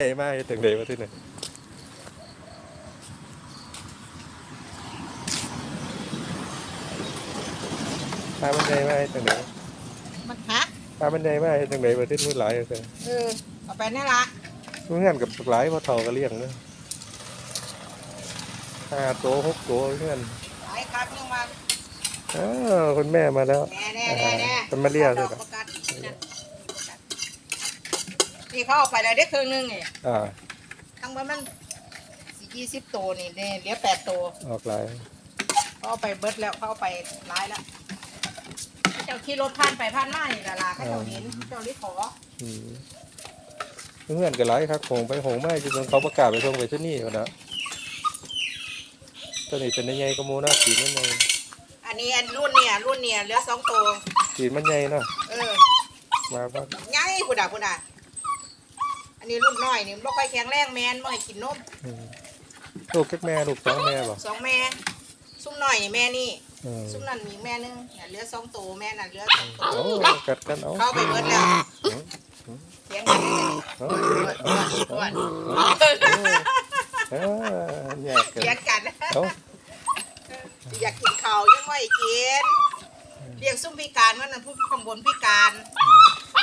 ใหญ่มากถึงไหนมาที่ไหนปลามันใหญ่มากถึงไหนมันฮะปลามันใหญ่มากถึงไหนมาที่นู่นหลายเลยเออเอาไปนี่ละเมื่อกันกับหลายพอเท่าก็เลี้ยงเนอะห้าตัวหกตัวเพื่อนหลายครับนึงมาอ้าวคุณแม่มาแล้วแน่แน่แน่แน่เป็นมาเรียกเลยดเหรออกประ กาศนั่นนี่เขาเอาไปแล้วได้ครึ่งหนึงนี่อ่าทั้งหมดมันสี่ยี่สิบตัวนี่เนี่ยเหลือแปดตัวออกหลายเขาเอาไปเบิดแล้วเขาเอาไปร้ายแล้วเจ้าขี่รถผ่านไปผ่านมานี่ดาราเขาเจ้าเห็นเจ้าลิขออืมเพื่อนกันหลายครับหงไปหงไม่จนเขาประกาศไปส่งไปที่นี่ก่อนนะตัวนี้เป็นยังไงก็มูนะสีมันใหญ่อันนี้อันรุ่นเนี่ยรุ่นเนี่ยเหลือสองตัวสีมันใหญ่เนาะเออมาบ้างใหญ่คุณด่าคุณด่า อันนี้รุ่นน้อยนี่บ่ค่อยแข็งแรงแมนบ่ให้กินนมอืมลูกแค่แม่ลูกสองแม่บ่สองแม่ซุ้มหน่อยนี่แม่นี่ อืมซุ้มนั่นมีแม่นึงเนี่ยเหลือสองตัวแม่นั่นเหลือสองตัโอ้วกัดกันเอาเข้าไปเบิดแล้วเถียงกันเลยเอาอ้วนเออแยกกันเถียงกัน เอาอยากกินข้าวยังไม่กินเลี้ยงซุ้มพิการมันน่ะผู้ข้างบนพิการ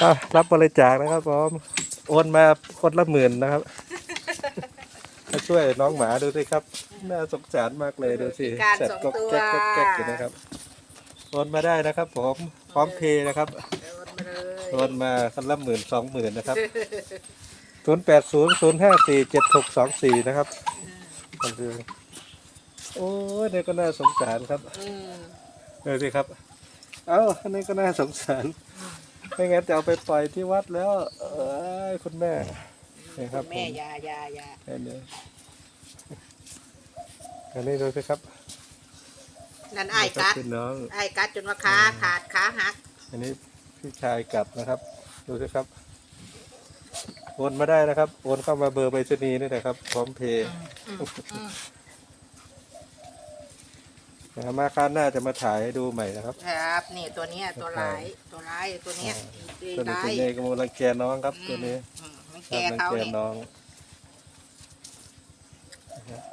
อะรับบริจาคนะครับผม โอนมาคนละหมื่นนะครับ มาช่วยน้องหมาดูสิครับ น่าสงสารมากเลยดูสิพิการแสบสองก็ตัว แก๊กก็แก๊กอยู่นะครับ โอนมาได้นะครับ ผมพร้อมเพย์นะครับเดินมาเลยโอนมาคนละหมื่นสองหมื่นนะครับศูนย์แปดศูนย์ศูนย์ห้าสี่เจ็ดหกสองสี่นะครับมันคือโอ้ยนี่ก็น่าสงสารครับ อืมเออสิครับ เอ้าอันนี้ก็น่าสงสาร ไม่งั้นจะเอาไปปล่อยที่วัดแล้ว เอ้ย คุณแม่นี่ครับผแม่มอยาอยาอยาอันนี้อันนี้ดูสิครับนั่นไอ้ายกัดพี่น้อง ไอ้ายกัดจนว่าขาขาดขาหักอันนี้พี่ชายกลับนะครับ ดูสิครับ โอนมาได้นะครับ โอนเข้ามาเบอร์ใบชนีย์นี่นะครับ พร้อมเพย์อืมอืม นะครับมาคราวหน้าจะมาถ่ายให้ดูใหม่นะครับ ครับนี่ตัวเนี้ยตัวร้ายตัวร้ายตัวเนี้ยตัวตัวนี้ร้าเป็นยไงกำลังแกน้องครับ ตัวนี้อืมมันคแกรับเขารังแกนี่น้องนะครับ